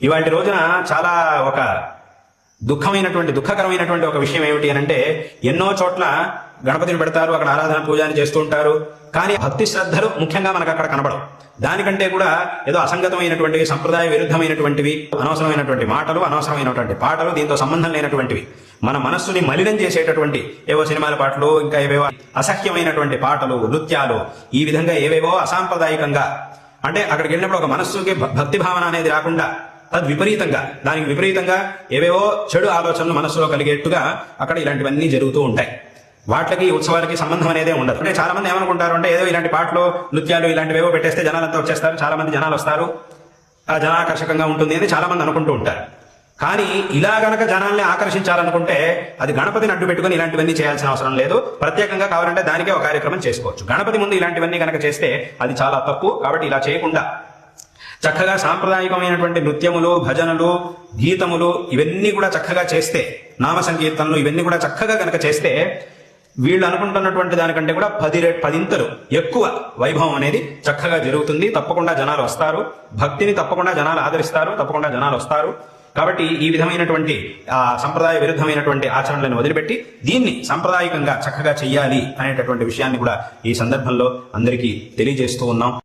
ఇవాటి రోజున చాలా ఒక దుఃఖమైనటువంటి దుఃఖకరమైనటువంటి ఒక విషయం ఏమిటి అని అంటే ఎన్నో చోట్ల గణపతిని పెడతారు అక్కడ ఆరాధన పూజాని చేస్తూ ఉంటారు కానీ భక్తి శ్రద్ధలు ముఖ్యంగా మనకు అక్కడ కనబడవు. దానికంటే కూడా ఏదో అసంగతమైనటువంటివి సంప్రదాయ విరుద్ధమైనటువంటివి అనవసరమైనటువంటి మాటలు అనవసరమైనటువంటి పాటలు దీంతో సంబంధం లేనటువంటివి. మన మనస్సుని మలినం చేసేటటువంటి ఏవో సినిమాల పాటలు ఇంకా ఏవేవో అసహ్యమైనటువంటి పాటలు నృత్యాలు ఈ విధంగా ఏవేవో అసాంప్రదాయకంగా. అంటే అక్కడికి వెళ్ళినప్పుడు ఒక మనస్సుకి భక్తి భావన అనేది రాకుండా తద్ విపరీతంగా దానికి విపరీతంగా ఏవేవో చెడు ఆలోచనలు మనస్సులో కలిగేట్టుగా అక్కడ ఇలాంటివన్నీ జరుగుతూ ఉంటాయి. వాటికి ఉత్సవాలకి సంబంధం అనేది ఉండదు. అంటే చాలా మంది ఏమనుకుంటారు అంటే ఏదో ఇలాంటి పాటలు నృత్యాలు ఇలాంటివేవో పెట్టేస్తే జనాలంతా వచ్చేస్తారు చాలా మంది జనాలు వస్తారు. ఆ జనాకర్షకంగా ఉంటుంది అని చాలా మంది అనుకుంటూ ఉంటారు. కానీ ఇలా గనక జనాల్ని ఆకర్షించాలనుకుంటే అది గణపతిని అడ్డు పెట్టుకుని ఇలాంటివన్నీ చేయాల్సిన అవసరం లేదు. ప్రత్యేకంగా కావాలంటే దానికే ఒక కార్యక్రమం చేసుకోవచ్చు. గణపతి ముందు ఇలాంటివన్నీ గనక చేస్తే అది చాలా తప్పు కాబట్టి ఇలా చేయకుండా చక్కగా సాంప్రదాయకమైనటువంటి నృత్యములు భజనలు గీతములు ఇవన్నీ కూడా చక్కగా చేస్తే నామ సంకీర్తనలు ఇవన్నీ కూడా చక్కగా కనుక చేస్తే వీళ్ళు అనుకుంటున్నటువంటి దానికంటే కూడా పది రె పదింతలు ఎక్కువ వైభవం అనేది చక్కగా జరుగుతుంది. తప్పకుండా జనాలు వస్తారు. భక్తిని తప్పకుండా జనాలు ఆదరిస్తారు. తప్పకుండా జనాలు వస్తారు. కాబట్టి ఈ విధమైనటువంటి ఆ సంప్రదాయ విరుద్ధమైనటువంటి ఆచరణలను వదిలిపెట్టి దీన్ని సాంప్రదాయకంగా చక్కగా చెయ్యాలి అనేటటువంటి విషయాన్ని కూడా ఈ సందర్భంలో అందరికీ తెలియజేస్తూ ఉన్నాం.